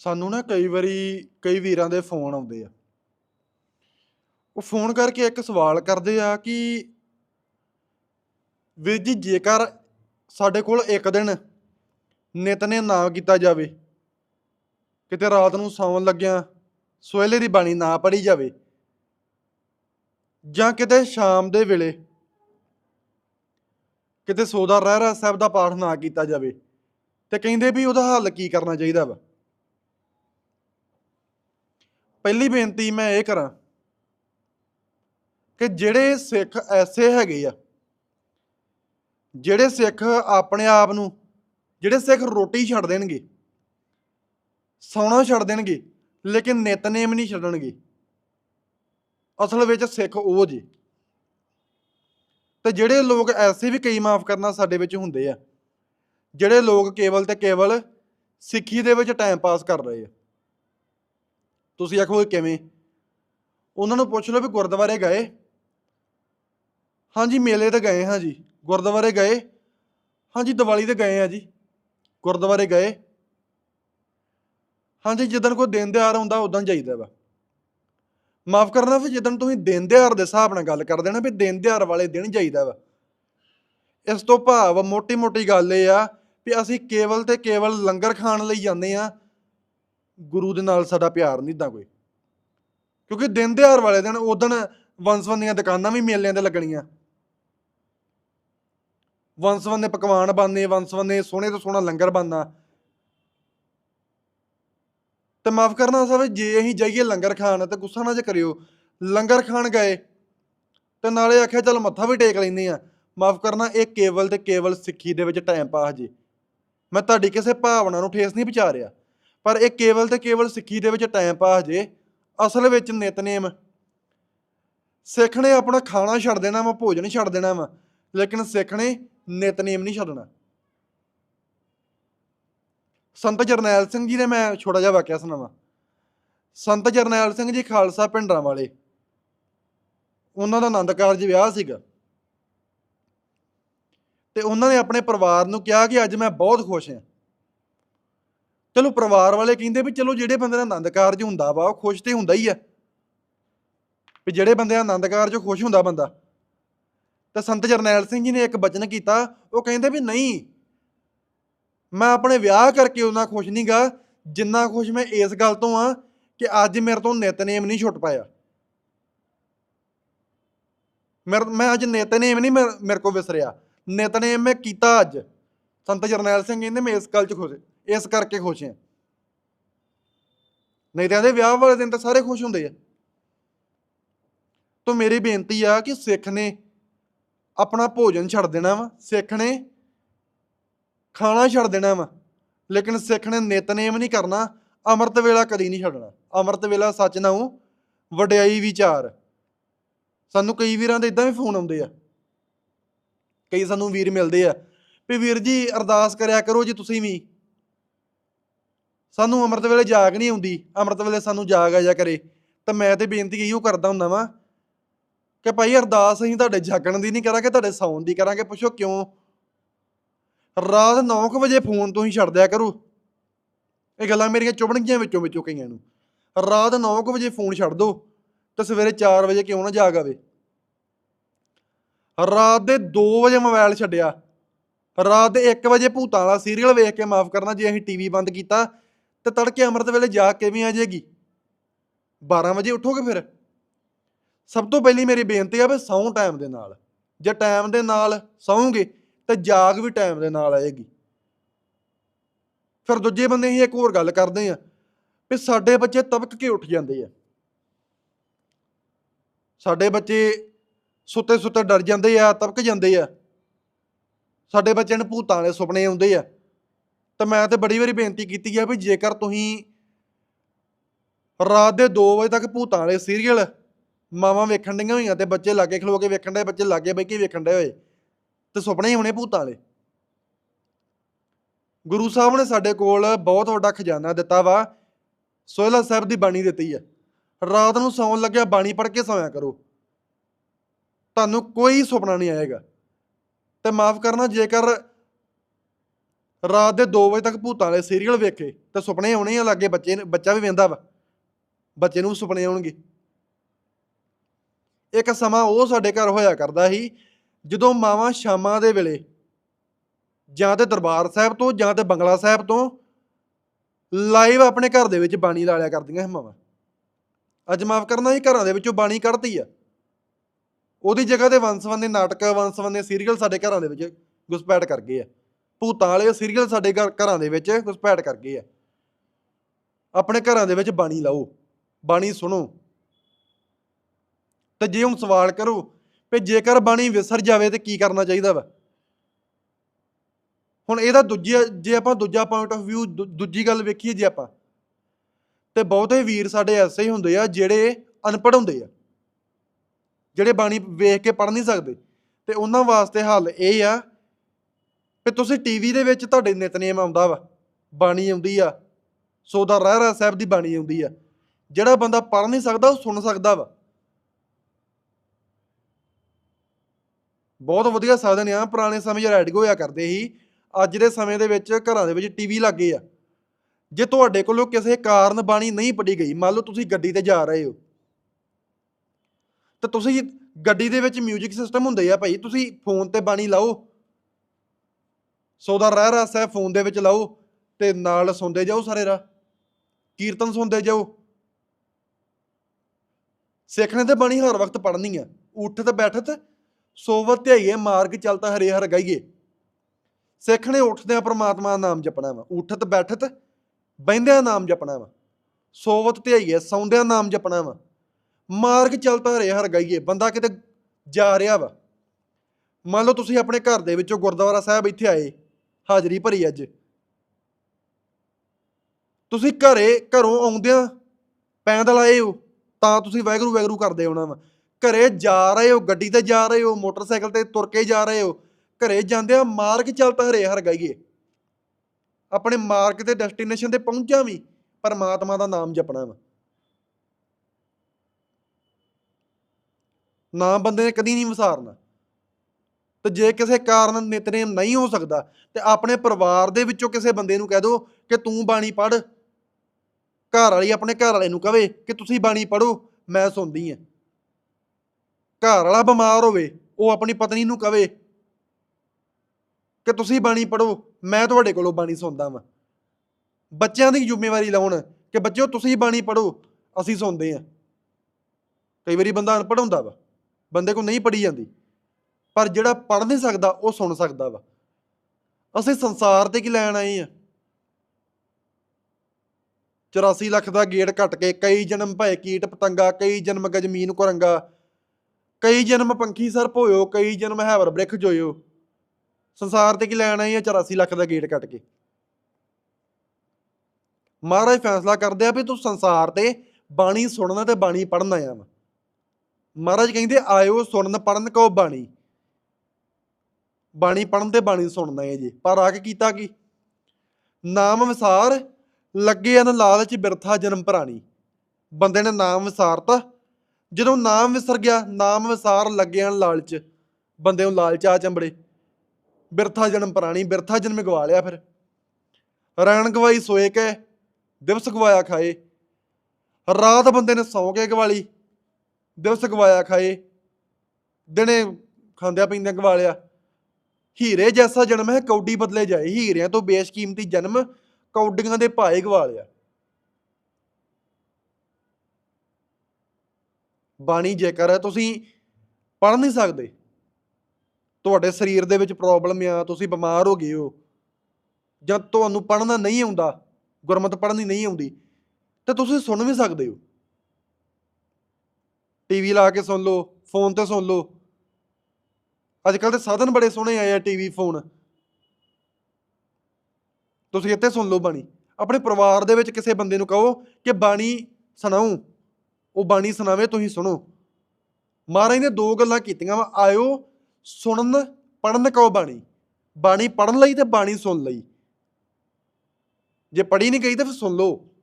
ਸਾਨੂੰ ਨਾ ਕਈ ਵਾਰੀ ਕਈ ਵੀਰਾਂ ਦੇ ਫੋਨ ਆਉਂਦੇ ਆ। ਉਹ ਫੋਨ ਕਰਕੇ ਇੱਕ ਸਵਾਲ ਕਰਦੇ ਆ ਕਿ ਵੀਰ ਜੀ, ਜੇਕਰ ਸਾਡੇ ਕੋਲ ਇੱਕ ਦਿਨ ਨਿਤਨੇ ਨਾ ਕੀਤਾ ਜਾਵੇ, ਕਿਤੇ ਰਾਤ ਨੂੰ ਸੌਣ ਲੱਗਿਆਂ ਸਵੇਲੇ ਦੀ ਬਾਣੀ ਨਾ ਪੜੀ ਜਾਵੇ ਜਾਂ ਕਿਤੇ ਸ਼ਾਮ ਦੇ ਵੇਲੇ ਕਿਤੇ ਸੋਦਾ ਰਹਿਰਾ ਸਾਹਿਬ ਦਾ ਪਾਠ ਨਾ ਕੀਤਾ ਜਾਵੇ, ਤੇ ਕਹਿੰਦੇ ਵੀ ਉਹਦਾ ਹੱਲ ਕੀ ਕਰਨਾ ਚਾਹੀਦਾ ਵਾ? ਪਹਿਲੀ ਬੇਨਤੀ ਮੈਂ ਇਹ ਕਰਾਂ ਕਿ ਜਿਹੜੇ ਸਿੱਖ ਐਸੇ ਹੈਗੇ ਆ, ਜਿਹੜੇ ਸਿੱਖ ਆਪਣੇ ਆਪ ਨੂੰ, ਜਿਹੜੇ ਸਿੱਖ ਰੋਟੀ ਛੱਡ ਦੇਣਗੇ, ਸੌਣਾ ਛੱਡ ਦੇਣਗੇ, ਲੇਕਿਨ ਨਿਤਨੇਮ ਨਹੀਂ ਛੱਡਣਗੇ, ਅਸਲ ਵਿੱਚ ਸਿੱਖ ਉਹ ਜੇ। ਤੇ ਜਿਹੜੇ ਲੋਕ ਐਸੇ ਵੀ ਕਈ ਮਾਫ ਕਰਨਾ ਸਾਡੇ ਵਿੱਚ ਹੁੰਦੇ ਆ, ਜਿਹੜੇ ਲੋਕ ਕੇਵਲ ਤੇ ਕੇਵਲ ਸਿੱਖੀ ਦੇ ਵਿੱਚ ਟਾਈਮ ਪਾਸ ਕਰ ਰਹੇ ਆ। ਤੁਸੀਂ ਆਖੋ ਕਿਵੇਂ? ਉਹਨਾਂ ਨੂੰ ਪੁੱਛ ਲਓ ਵੀ ਗੁਰਦੁਆਰੇ ਗਏ? ਹਾਂਜੀ, ਮੇਲੇ ਤੇ ਗਏ ਹਾਂ ਜੀ ਗੁਰਦੁਆਰੇ ਗਏ? ਹਾਂਜੀ, ਦੀਵਾਲੀ ਤੇ ਗਏ ਆ ਜੀ। ਗੁਰਦੁਆਰੇ ਗਏ? ਹਾਂਜੀ, ਜਿੱਦਣ ਕੋਈ ਦਿਨ ਦਿਹਾਰ ਹੁੰਦਾ, ਉਦੋਂ ਜਾਈਦਾ ਵਾ। ਮਾਫ ਕਰਨਾ ਫਿਰ ਜਿੱਦਣ ਤੁਸੀਂ ਦਿਨ ਦਿਹਾਰ ਦੇ ਹਿਸਾਬ ਨਾਲ ਗੱਲ ਕਰਦੇ ਨਾ, ਵੀ ਦਿਨ ਤਿਉਹਾਰ ਵਾਲੇ ਦਿਨ ਜਾਈਦਾ ਵਾ। ਇਸ ਤੋਂ ਭਾਵ ਮੋਟੀ-ਮੋਟੀ ਗੱਲ ਇਹ ਆ, ਵੀ ਅਸੀਂ ਕੇਵਲ ਤੇ ਕੇਵਲ ਲੰਗਰ ਖਾਣ ਲਈ ਜਾਂਦੇ ਆ ਗੁਰੂ ਦੇ ਨਾਲ ਸਾਡਾ ਪਿਆਰ ਨਹੀਂ ਦਾ ਕੋਈ। ਕਿਉਂਕਿ ਦਿਨ ਤਿਉਹਾਰ ਵਾਲੇ ਦਿਨ ਉਦੋਂ ਵੰਸਵੰਦੀਆਂ ਦੁਕਾਨਾਂ ਵੀ ਮੇਲਿਆਂ ਤੇ ਲੱਗਣੀਆਂ। ਵੰਸਵੰਦੇ ਪਕਵਾਨ ਬਣਨੇ ਵੰਸਵੰਦੇ ਸੋਹਣੇ ਤੋਂ ਸੋਹਣਾ ਲੰਗਰ ਬਣਨਾ। ਤੇ ਮਾਫ ਕਰਨਾ ਸਾਹਿਬ ਜੇ ਅਸੀਂ ਜਾਈਏ ਲੰਗਰ ਖਾਣ ਤੇ ਗੁੱਸਾ ਨਾ ਜੇ ਕਰਿਓ। ਲੰਗਰ ਖਾਣ ਗਏ ਤੇ ਨਾਲੇ ਆਖਿਆ ਚੱਲ ਮੱਥਾ ਵੀ ਟੇਕ ਲੈਂਦੇ ਆ ਮਾਫ ਕਰਨਾ, ਇਹ ਕੇਵਲ ਤੇ ਕੇਵਲ ਸਿੱਖੀ ਦੇ ਵਿੱਚ ਟਾਈਮ ਪਾਸ ਜੀ। ਮੈਂ ਤੁਹਾਡੀ ਕਿਸੇ ਭਾਵਨਾ ਨੂੰ ਠੇਸ ਨਹੀਂ ਪਹੁੰਚਾ ਰਿਹਾ। ਪਰ ਇਹ ਕੇਵਲ ਤੇ ਕੇਵਲ ਸਿੱਖੀ ਦੇ ਵਿੱਚ ਟਾਈਮ ਪਾਸ ਜੇ, ਅਸਲ ਵਿੱਚ ਨਿਤਨੇਮ। ਸਿੱਖ ਨੇ ਆਪਣਾ ਖਾਣਾ ਛੱਡ ਦੇਣਾ ਵਾ, ਭੋਜਨ ਛੱਡ ਦੇਣਾ ਵਾ, ਲੇਕਿਨ ਸਿੱਖ ਨੇ ਨਿਤਨੇਮ ਨਹੀਂ ਛੱਡਣਾ। ਸੰਤ ਜਰਨੈਲ ਸਿੰਘ ਜੀ ਨੇ ਮੈਂ ਛੋਟਾ ਜਿਹਾ ਵਾਕਿਆ ਸੁਣਾਵਾਂ। ਸੰਤ ਜਰਨੈਲ ਸਿੰਘ ਜੀ ਖਾਲਸਾ ਪਿੰਡਾਂ ਵਾਲੇ। ਉਹਨਾਂ ਦਾ ਆਨੰਦ ਕਾਰਜ ਵਿਆਹ ਸੀਗਾ। ਤੇ ਉਹਨਾਂ ਨੇ ਆਪਣੇ ਪਰਿਵਾਰ ਨੂੰ ਕਿਹਾ ਕਿ ਅੱਜ ਮੈਂ ਬਹੁਤ ਖੁਸ਼ ਹਾਂ। ਚਲੋ ਪਰਿਵਾਰ ਵਾਲੇ ਕਹਿੰਦੇ ਵੀ ਚਲੋ ਜਿਹੜੇ ਬੰਦੇ ਦਾ ਆਨੰਦ ਕਾਰਜ ਹੁੰਦਾ ਵਾ, ਉਹ ਖੁਸ਼ ਤੇ ਹੁੰਦਾ ਹੀ ਆ। ਵੀ ਜਿਹੜੇ ਬੰਦੇ ਦਾ ਆਨੰਦ ਕਾਰਜ ਖੁਸ਼ ਹੁੰਦਾ ਬੰਦਾ। ਤਾਂ ਸੰਤ ਜਰਨੈਲ ਸਿੰਘ ਜੀ ਨੇ ਇੱਕ ਬਚਨ ਕੀਤਾ, ਉਹ ਕਹਿੰਦੇ ਵੀ ਨਹੀਂ, ਮੈਂ ਆਪਣੇ ਵਿਆਹ ਕਰਕੇ ਉਹਨਾਂ ਖੁਸ਼ ਨਹੀਂਗਾ ਜਿੰਨਾ ਖੁਸ਼ ਮੈਂ ਇਸ ਗੱਲ ਤੋਂ ਆ ਕਿ ਅੱਜ ਮੇਰੇ ਤੋਂ ਨਿਤਨੇਮ ਨਹੀਂ ਛੁੱਟ ਪਾਇਆ। ਮੇਰ, ਮੈਂ ਅੱਜ ਨਿਤਨੇਮ ਨਹੀਂ ਮੇਰੇ ਮੇਰੇ ਕੋ ਵਿਸਰਿਆ। ਨਿਤਨੇਮ ਮੈਂ ਕੀਤਾ ਅੱਜ। ਸੰਤ ਜਰਨੈਲ ਸਿੰਘ ਕਹਿੰਦੇ ਮੈਂ ਇਸ ਗੱਲ 'ਚ ਖੁਸ਼ ਇਸ ਕਰਕੇ ਖੁਸ਼ ਹਾਂ। ਨਹੀਂ ਤਾਂ ਇਹਦੇ ਵਿਆਹ ਵਾਲੇ ਦਿਨ ਤਾਂ ਸਾਰੇ ਖੁਸ਼ ਹੁੰਦੇ ਆ। ਤੋਂ ਮੇਰੀ ਬੇਨਤੀ ਆ ਕਿ ਸਿੱਖ ਨੇ ਆਪਣਾ ਭੋਜਨ ਛੱਡ ਦੇਣਾ ਵਾ। ਸਿੱਖ ਨੇ ਖਾਣਾ ਛੱਡ ਦੇਣਾ ਵਾ। ਲੇਕਿਨ ਸਿੱਖ ਨੇ ਨਿਤਨੇਮ ਨਹੀਂ ਕਰਨਾ, ਅੰਮ੍ਰਿਤ ਵੇਲਾ ਕਦੀ ਨਹੀਂ ਛੱਡਣਾ। ਅੰਮ੍ਰਿਤ ਵੇਲਾ ਸੱਚ ਨਾ ਨਾਉ ਵਡਿਆਈ ਵਿਚਾਰ। ਸਾਨੂੰ ਕਈ ਵੀਰਾਂ ਦੇ ਇਦਾਂ ਵੀ ਫੋਨ ਆਉਂਦੇ ਆ। ਕਈ ਸਾਨੂੰ ਵੀਰ ਮਿਲਦੇ ਆ ਵੀ ਵੀਰ ਜੀ ਅਰਦਾਸ ਕਰਿਆ ਕਰੋ ਜੀ ਤੁਸੀਂ ਵੀ। ਸਾਨੂੰ ਅੰਮ੍ਰਿਤ ਵੇਲੇ ਜਾਗ ਨਹੀਂ ਆਉਂਦੀ, ਅੰਮ੍ਰਿਤ ਵੇਲੇ ਸਾਨੂੰ ਜਾਗ ਆ ਜਾ ਕਰੇ। ਤਾਂ ਮੈਂ ਤੇ ਬੇਨਤੀ ਇਹੋ ਕਰਦਾ ਹੁੰਦਾ ਵਾਂ ਕਿ ਭਾਈ ਅਰਦਾਸ ਅਸੀਂ ਤੁਹਾਡੇ ਜਾਗਣ ਦੀ ਨਹੀਂ ਕਰਾਂਗੇ, ਤੁਹਾਡੇ ਸੌਣ ਦੀ ਕਰਾਂਗੇ। ਪੁੱਛੋ ਕਿਉਂ? ਰਾਤ 9:00 ਵਜੇ ਫੋਨ ਤੁਸੀਂ ਛੱਡ ਦਿਆ ਕਰੋ। ਇਹ ਗੱਲਾਂ ਮੇਰੀਆਂ ਚੁਭਣਗੀਆਂ ਵਿੱਚੋਂ ਵਿੱਚੋਂ ਕਈਆਂ ਨੂੰ। ਰਾਤ 9:00 ਵਜੇ ਫੋਨ ਛੱਡ ਦਿਓ ਤੇ ਸਵੇਰੇ 4 ਵਜੇ ਕਿਉਂ ਨਾ ਜਾਗ ਆਵੇ। ਰਾਤ ਦੇ 2 ਵਜੇ ਮੋਬਾਈਲ ਛੱਡਿਆ। ਰਾਤ ਦੇ 1 ਵਜੇ ਭੂਤਾਂ ਵਾਲਾ ਸੀਰੀਅਲ ਵੇਖ ਕੇ ਮਾਫ ਕਰਨਾ ਜੇ ਅਸੀਂ ਟੀਵੀ ਬੰਦ ਕੀਤਾ ਤੇ ਤੜਕੇ ਅੰਮ੍ਰਿਤ ਵੇਲੇ ਜਾਗ ਕਿਵੇਂ ਆ ਜਾਏਗੀ 12 ਵਜੇ ਉੱਠੋਗੇ ਫਿਰ? ਸਭ ਤੋਂ ਪਹਿਲੀ ਮੇਰੀ ਬੇਨਤੀ ਆ ਵੀ ਸੌਂ ਟਾਈਮ ਦੇ ਨਾਲ। ਜੇ ਟਾਈਮ ਦੇ ਨਾਲ ਸੌਂਗੇ, ਤੇ ਜਾਗ ਵੀ ਟਾਈਮ ਦੇ ਨਾਲ ਆਏਗੀ। ਫਿਰ ਦੂਜੇ ਬੰਦੇ ਹੀ ਇੱਕ ਹੋਰ ਗੱਲ ਕਰਦੇ ਆ ਵੀ ਸਾਡੇ ਬੱਚੇ ਤਬਕ ਕੇ ਉੱਠ ਜਾਂਦੇ ਆ। ਸਾਡੇ ਬੱਚੇ ਸੁੱਤੇ ਸੁੱਤੇ ਡਰ ਜਾਂਦੇ ਆ, ਤਬਕ ਜਾਂਦੇ ਆ। ਸਾਡੇ ਬੱਚਿਆਂ ਨੂੰ ਭੂਤਾਂ ਵਾਲੇ ਸੁਪਨੇ ਆਉਂਦੇ ਆ। ਤਾਂ ਮੈਂ ਤੇ ਬੜੀ ਵਾਰੀ ਬੇਨਤੀ ਕੀਤੀ ਹੈ ਵੀ ਜੇਕਰ ਤੁਸੀਂ ਰਾਤ ਦੇ 2 ਵਜੇ ਤੱਕ ਭੂਤਾਂ ਵਾਲੇ ਸੀਰੀਅਲ ਮਾਵਾਂ ਵੇਖਣ ਡੀਆਂ ਹੋਈਆਂ ਤੇ ਬੱਚੇ ਲਾਗੇ ਖਲੋ ਕੇ ਵੇਖਣ ਦੇ ਬੱਚੇ ਲਾਗੇ ਬਹਿ ਕੇ ਵੇਖਣ ਦੇ ਹੋਏ, ਤੇ ਸੁਪਨੇ ਹੀ ਹੋਣੇ ਭੂਤਾਂ ਵਾਲੇ। ਗੁਰੂ ਸਾਹਿਬ ਨੇ ਸਾਡੇ ਕੋਲ ਬਹੁਤ ਵੱਡਾ ਖਜ਼ਾਨਾ ਦਿੱਤਾ ਵਾ, ਸੋਹਿਲਾ ਸਾਹਿਬ ਦੀ ਬਾਣੀ ਦਿੱਤੀ ਆ। ਰਾਤ ਨੂੰ ਸੌਣ ਲੱਗਿਆ, ਬਾਣੀ ਪੜ੍ਹ ਕੇ ਸੌਂਿਆ ਕਰੋ। ਤੁਹਾਨੂੰ ਕੋਈ ਸੁਪਨਾ ਨਹੀਂ ਆਏਗਾ। ਤੇ ਮਾਫ ਕਰਨਾ, ਜੇਕਰ ਰਾਤ ਦੇ 2 ਵਜੇ ਤੱਕ ਭੂਤਾਂ ਵਾਲੇ ਸੀਰੀਅਲ ਵੇਖੇ ਤਾਂ ਸੁਪਨੇ ਆਉਣੇ ਆ ਲੱਗੇ, ਬੱਚੇ ਬੱਚਾ ਵੀ ਵੇਂਦਾ ਵਾ। ਬੱਚੇ ਨੂੰ ਵੀ ਸੁਪਨੇ ਆਉਣਗੇ। ਇੱਕ ਸਮਾਂ ਉਹ ਸਾਡੇ ਘਰ ਹੋਇਆ ਕਰਦਾ ਸੀ, ਜਦੋਂ ਮਾਵਾਂ ਸ਼ਾਮਾਂ ਦੇ ਵੇਲੇ ਜਾਂ ਤੇ ਦਰਬਾਰ ਸਾਹਿਬ ਤੋਂ ਜਾਂ ਤੇ ਬੰਗਲਾ ਸਾਹਿਬ ਤੋਂ ਲਾਈਵ ਆਪਣੇ ਘਰ ਦੇ ਵਿੱਚ ਬਾਣੀ ਲਾ ਲਿਆ ਕਰਦੀਆਂ ਸੀ ਮਾਵਾਂ। ਅੱਜ ਮਾਫ ਕਰਨਾ ਇਹ ਘਰਾਂ ਦੇ ਵਿੱਚੋਂ ਬਾਣੀ ਕੱਢਤੀ ਆ। ਉਹਦੀ ਜਗ੍ਹਾ ਤੇ ਵੰਸਵੰਨੇ ਨਾਟਕ ਵੰਸਵੰਨੇ ਸੀਰੀਅਲ ਸਾਡੇ ਘਰਾਂ ਦੇ ਵਿੱਚ ਘੁਸਪੈਠ ਕਰ ਗਏ ਆ। ਭੂਤਾਂ ਵਾਲੇ ਸੀਰੀਅਲ ਸਾਡੇ ਘਰ ਘਰਾਂ ਦੇ ਵਿੱਚ ਘੁਸਪੈਠ ਕਰ ਗਏ ਆ। ਆਪਣੇ ਘਰਾਂ ਦੇ ਵਿੱਚ ਬਾਣੀ ਲਾਓ, ਬਾਣੀ ਸੁਣੋ। ਤੇ ਜੇ ਹੁਣ ਸਵਾਲ ਕਰੋ ਵੀ ਜੇਕਰ ਬਾਣੀ ਵਿਸਰ ਜਾਵੇ ਤੇ ਕੀ ਕਰਨਾ ਚਾਹੀਦਾ ਵਾ? ਹੁਣ ਇਹਦਾ ਦੂਜਾ ਜੇ ਆਪਾਂ ਦੂਜਾ ਪੁਆਇੰਟ ਆਫ View ਦੂਜੀ ਗੱਲ ਵੇਖੀਏ ਜੇ ਆਪਾਂ, ਤੇ ਬਹੁਤੇ ਵੀਰ ਸਾਡੇ ਐਸੇ ਹੀ ਹੁੰਦੇ ਆ ਜਿਹੜੇ ਅਨਪੜ੍ਹ ਹੁੰਦੇ ਆ। ਜਿਹੜੇ ਬਾਣੀ ਵੇਖ ਕੇ ਪੜ੍ਹ ਨਹੀਂ ਸਕਦੇ। ਤੇ ਉਹਨਾਂ ਵਾਸਤੇ ਹੱਲ ਇਹ ਆ ਕਿ ਤੁਸੀਂ ਟੀਵੀ ਦੇ ਵਿੱਚ ਤੁਹਾਡੇ ਨਿਤਨੇਮ ਆਉਂਦਾ ਵਾ, ਬਾਣੀ ਆਉਂਦੀ ਆ, ਸੋਦਾ ਰਹਿਰਾ ਸਾਹਿਬ ਦੀ ਬਾਣੀ ਆਉਂਦੀ ਆ, ਜਿਹੜਾ ਬੰਦਾ ਪੜ੍ਹ ਨਹੀਂ ਸਕਦਾ, ਉਹ ਸੁਣ ਸਕਦਾ ਵਾ। ਬਹੁਤ ਵਧੀਆ ਸਾਧਨ ਆ, ਪੁਰਾਣੇ ਸਮੇਂ 'ਚ ਰੈਡੀਓ ਹੋਇਆ ਕਰਦੇ ਸੀ, ਅੱਜ ਦੇ ਸਮੇਂ ਦੇ ਵਿੱਚ ਘਰਾਂ ਦੇ ਵਿੱਚ ਟੀਵੀ ਲੱਗੇ ਆ। ਜੇ ਤੁਹਾਡੇ ਕੋਲੋਂ ਕਿਸੇ ਕਾਰਨ ਬਾਣੀ ਨਹੀਂ ਪੜੀ ਗਈ, ਮੰਨ ਲਓ ਤੁਸੀਂ ਗੱਡੀ ਤੇ ਜਾ ਰਹੇ ਹੋ, ਤਾਂ ਤੁਸੀਂ ਗੱਡੀ ਦੇ ਵਿੱਚ 뮤직 ਸਿਸਟਮ ਹੁੰਦੇ ਆ ਭਾਈ, ਤੁਸੀਂ ਫੋਨ ਤੇ ਬਾਣੀ ਲਾਓ ਸੋਦਾ ਰਹਿ ਰਸ ਹੈ ਫੋਨ ਦੇ ਵਿੱਚ ਲਾਓ ਤੇ ਨਾਲ ਸੁਣਦੇ ਜਾਓ ਸਾਰੇ ਰਾਹ। ਕੀਰਤਨ ਸੁਣਦੇ ਜਾਓ। ਸਿੱਖਣੇ ਤੇ ਬਾਣੀ ਹਰ ਵਕਤ ਪੜ੍ਹਨੀ ਆ। ਉੱਠਤ ਬੈਠਤ ਸੋਵਤ ਧਿਆਈਏ, ਮਾਰਗ ਚਲਤਾ ਹਰੇ ਹਰ ਗਾਈਏ। ਸਿੱਖਣੇ ਉੱਠਦਿਆਂ ਪ੍ਰਮਾਤਮਾ ਦਾ ਨਾਮ ਜਪਣਾ ਵਾ। ਉੱਠਤ ਬੈਠਤ ਬਹਿੰਦਿਆਂ ਨਾਮ ਜਪਣਾ ਵਾ। ਸੋਵਤ ਧਿਆਈਏ, ਸੌਂਦਿਆਂ ਨਾਮ ਜਪਣਾ ਵਾ। ਮਾਰਗ ਚਲਤਾ ਹਰੇ ਹਰ ਗਾਈਏ। ਬੰਦਾ ਕਿਤੇ ਜਾ ਰਿਹਾ ਵਾ। ਮੰਨ ਲਓ ਤੁਸੀਂ ਆਪਣੇ ਘਰ ਦੇ ਵਿੱਚੋਂ ਗੁਰਦੁਆਰਾ ਸਾਹਿਬ ਇੱਥੇ ਆਏ। ਹਾਜ਼ਰੀ ਭਰੀ ਅੱਜ। ਤੁਸੀਂ ਘਰੇ ਘਰੋਂ ਆਉਂਦਿਆਂ ਪੈਦਲ ਆਏ ਹੋ, ਤਾਂ ਤੁਸੀਂ ਵੈਗਰੂ ਵੈਗਰੂ ਕਰਦੇ ਹੋਣਾ ਵਾ। ਘਰੇ ਜਾ ਰਹੇ ਹੋ, ਗੱਡੀ ਤੇ ਜਾ ਰਹੇ ਹੋ, ਮੋਟਰਸਾਈਕਲ ਤੇ ਤੁਰ ਕੇ ਜਾ ਰਹੇ ਹੋ, ਘਰੇ ਜਾਂਦਿਆਂ ਮਾਰਗ ਚੱਲ ਤਾਂ ਹਰੇ ਹਰ ਗਈਏ। ਆਪਣੇ ਮਾਰਗ ਤੇ ਡੈਸਟੀਨੇਸ਼ਨ ਤੇ ਪਹੁੰਚਾਂ ਵੀ, ਪਰਮਾਤਮਾ ਦਾ ਨਾਮ ਜਪਣਾ ਵਾ। ਨਾ ਬੰਦੇ ਨੇ ਕਦੀ ਨਹੀਂ ਵਿਸਾਰਨਾ। ਤੇ ਜੇ ਕਿਸੇ ਕਾਰਨ ਨਿਤਨੇਮ ਨਹੀਂ ਹੋ ਸਕਦਾ, ਤੇ ਆਪਣੇ ਪਰਿਵਾਰ ਦੇ ਵਿੱਚੋਂ ਕਿਸੇ ਬੰਦੇ ਨੂੰ ਕਹਿ ਦਿਓ ਕਿ ਤੂੰ ਬਾਣੀ ਪੜ੍ਹ। ਘਰ ਵਾਲੀ ਆਪਣੇ ਘਰ ਵਾਲੇ ਨੂੰ ਕਵੇ ਕਿ ਤੁਸੀਂ ਬਾਣੀ ਪੜ੍ਹੋ, ਮੈਂ ਸੁਣਦੀ ਆ ਘਰ ਵਾਲਾ ਬਿਮਾਰ ਹੋਵੇ, ਉਹ ਆਪਣੀ ਪਤਨੀ ਨੂੰ ਕਵੇ ਕਿ ਤੁਸੀਂ ਬਾਣੀ ਪੜ੍ਹੋ, ਮੈਂ ਤੁਹਾਡੇ ਕੋਲੋਂ ਬਾਣੀ ਸੁਣਦਾ ਵਾਂ। ਬੱਚਿਆਂ ਦੀ ਜ਼ਿੰਮੇਵਾਰੀ ਲਾਉਣ ਕਿ ਬੱਚਿਓ ਤੁਸੀਂ ਬਾਣੀ ਪੜ੍ਹੋ, ਅਸੀਂ ਸੁਣਦੇ ਆ ਕਈ ਵਾਰੀ ਬੰਦਾ ਅਨਪੜ੍ਹ ਹੁੰਦਾ ਵਾ, ਬੰਦੇ ਕੋਲ ਨਹੀਂ ਪੜ੍ਹੀ ਜਾਂਦੀ। ਪਰ ਜਿਹੜਾ ਪੜ੍ਹ ਨਹੀਂ ਸਕਦਾ, ਉਹ ਸੁਣ ਸਕਦਾ ਵਾ। ਅਸੀਂ ਸੰਸਾਰ ਤੇ ਕੀ ਲੈਣ ਆਏ ਆ? 84 ਲੱਖ ਦਾ ਗੇੜ ਕੱਟ ਕੇ ਕਈ ਜਨਮ ਭਏ ਕੀਟ ਪਤੰਗਾ, ਕਈ ਜਨਮ ਗਜਮੀਨ ਕੁਰੰਗਾ, ਕਈ ਜਨਮ ਪੰਖੀ ਸਰ ਭੋਇਓ ਕਈ ਜਨਮ ਹੈਵਰ ਬ੍ਰਿਖ ਜੋਇਓ। ਸੰਸਾਰ ਤੇ ਕੀ ਲੈਣ ਆਏ ਆ 84 ਲੱਖ ਦਾ ਗੇਟ ਕੱਟ ਕੇ? ਮਹਾਰਾਜ ਫੈਸਲਾ ਕਰਦੇ ਆ ਵੀ ਤੂੰ ਸੰਸਾਰ ਤੇ ਬਾਣੀ ਸੁਣਨਾ ਤੇ ਬਾਣੀ ਪੜ੍ਹਨ ਆਇਆ ਵਾ। ਮਹਾਰਾਜ ਕਹਿੰਦੇ, ਆਇਓ ਸੁਣਨ ਪੜਨ ਕੋ ਬਾਣੀ। ਬਾਣੀ ਪੜਨ ਤੇ ਬਾਣੀ ਸੁਣਨਾ ਹੈ ਜੀ। ਪਰ ਆ ਕੇ ਕੀਤਾ ਕੀ? ਨਾਮ ਵਿਸਾਰ, ਲੱਗੇ ਹਨ ਲਾਲਚ ਬਿਰਥਾ ਜਨਮ ਪ੍ਰਾਣੀ। ਬੰਦੇ ਨੇ ਨਾਮ ਵਿਸਾਰਤਾ। ਜਦੋਂ ਨਾਮ ਵਿਸਰ ਗਿਆ, ਨਾਮ ਵਿਸਾਰ, ਲੱਗੇ ਹਨ ਲਾਲਚ। ਬੰਦੇ ਨੂੰ ਲਾਲਚ ਆ ਚੰਬੜੇ। ਬਿਰਥਾ ਜਨਮ ਪ੍ਰਾਣੀ, ਬਿਰਥਾ ਜਨਮ ਗਵਾ ਲਿਆ ਫਿਰ। ਰੈਣ ਗਵਾਈ ਸੋਏ ਕੇ ਦਿਵਸ ਗਵਾਇਆ ਖਾਏ। ਰਾਤ ਬੰਦੇ ਨੇ ਸੌਂ ਕੇ ਗਵਾਲੀ, ਦਿਵਸ ਗਵਾਇਆ ਖਾਏ। ਦਿਨੇ ਖਾਂਦਿਆਂ ਪੀਂਦਿਆਂ ਗਵਾ ਲਿਆ। ਹੀਰੇ ਜੈਸਾ ਜਨਮ ਹੈ, ਕੌਡੀ ਬਦਲੇ ਜਾਏ। ਹੀਰਿਆਂ ਤੋਂ ਬੇਸ਼ਕੀਮਤੀ ਜਨਮ ਕੌਡੀਆਂ ਦੇ ਭਾਏ ਗਵਾਲਿਆ ਬਾਣੀ ਜੇਕਰ ਹੈ, ਤੁਸੀਂ ਪੜ੍ਹ ਨਹੀਂ ਸਕਦੇ। ਤੁਹਾਡੇ ਸਰੀਰ ਦੇ ਵਿੱਚ ਪ੍ਰੋਬਲਮ ਆ, ਤੁਸੀਂ ਬਿਮਾਰ ਹੋ ਗਏ ਹੋ, ਜਾਂ ਤੁਹਾਨੂੰ ਪੜ੍ਹਨਾ ਨਹੀਂ ਆਉਂਦਾ, ਗੁਰਮਤ ਪੜ੍ਹਨੀ ਨਹੀਂ ਆਉਂਦੀ, ਤੇ ਤੁਸੀਂ ਸੁਣ ਵੀ ਸਕਦੇ ਹੋ। ਟੀਵੀ ਲਾ ਕੇ ਸੁਣ ਲਓ, ਫੋਨ ਤੇ ਸੁਣ ਲਓ ਅੱਜ ਕੱਲ ਦੇ ਸਾਧਨ ਬੜੇ ਸੋਹਣੇ ਆਏ ਆ ਟੀਵੀ ਫੋਨ ਤੁਸੀਂ ਇੱਥੇ ਸੁਣ ਲਓ ਬਾਣੀ। ਆਪਣੇ ਪਰਿਵਾਰ ਦੇ ਵਿੱਚ ਕਿਸੇ ਬੰਦੇ ਨੂੰ ਕਹੋ ਕਿ ਬਾਣੀ ਸੁਣਾਓ। ਉਹ ਬਾਣੀ ਸੁਣਾਵੇ, ਤੁਸੀਂ ਸੁਣੋ। ਮਹਾਰਾਜ ਨੇ ਦੋ ਗੱਲਾਂ ਕੀਤੀਆਂ ਵਾ, ਆਇਓ ਸੁਣਨ ਪੜਨ ਕਹੋ ਬਾਣੀ। ਬਾਣੀ ਪੜਨ ਲਈ ਤੇ ਬਾਣੀ ਸੁਣ ਲਈ। ਜੇ ਪੜੀ ਨਹੀਂ ਗਈ ਤਾਂ ਫਿਰ ਸੁਣ ਲਓ।